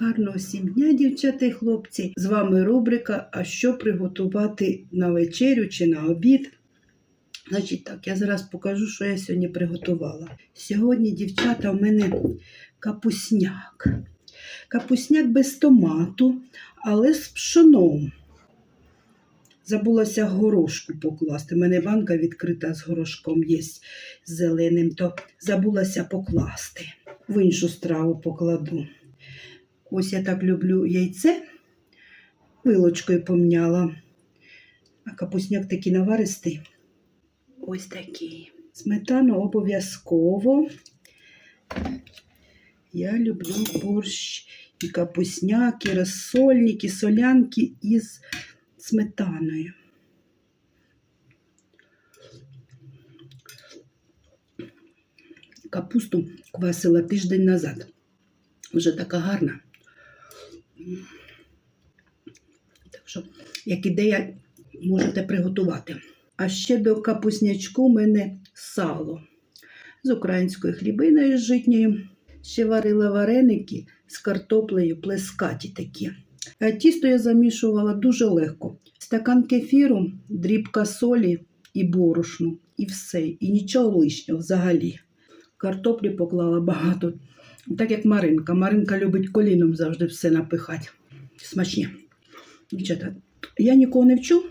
Гарного всім дня, дівчата і хлопці. З вами рубрика А що приготувати на вечерю чи на обід. Значить так, я зараз покажу, що я сьогодні приготувала. Сьогодні, дівчата, у мене капусняк. Капусняк без томату, але з пшоном. Забулася горошку покласти. У мене банка відкрита з горошком є з зеленим, то забулася покласти. В іншу страву покладу. Ось я так люблю яйце, вилочкою помняла. А капусняк такий наваристий. Ось такий. Сметану обов'язково. Я люблю борщ і капусняк, і розсольник, і солянки із сметаною. Капусту квасила тиждень назад. Вже така гарна. Так що, як ідея, можете приготувати. А ще до капуснячку у мене сало з українською хлібиною житньою. Ще варила вареники з картоплею, плескаті такі. А тісто я замішувала дуже легко. Стакан кефіру, дрібка солі і борошну, і все. І нічого лишнього взагалі. Картоплі поклала багато. Так як Маринка. Маринка любить коліном завжди все напихати. Смачні. Дівчата, я нікого не вчу,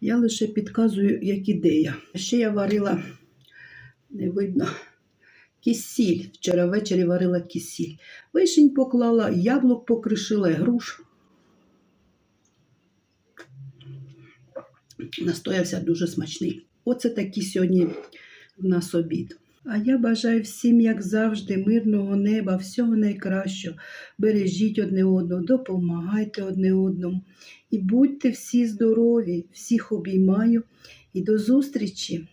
я лише підказую, як ідея. Ще я варила, не видно, кисіль. Вчора ввечері варила кисіль. Вишень поклала, яблук покришила, груш. Настоявся дуже смачний. Оце такий сьогодні в нас обід. А я бажаю всім, як завжди, мирного неба, всього найкращого. Бережіть одне одного, допомагайте одне одному. І будьте всі здорові, всіх обіймаю і до зустрічі!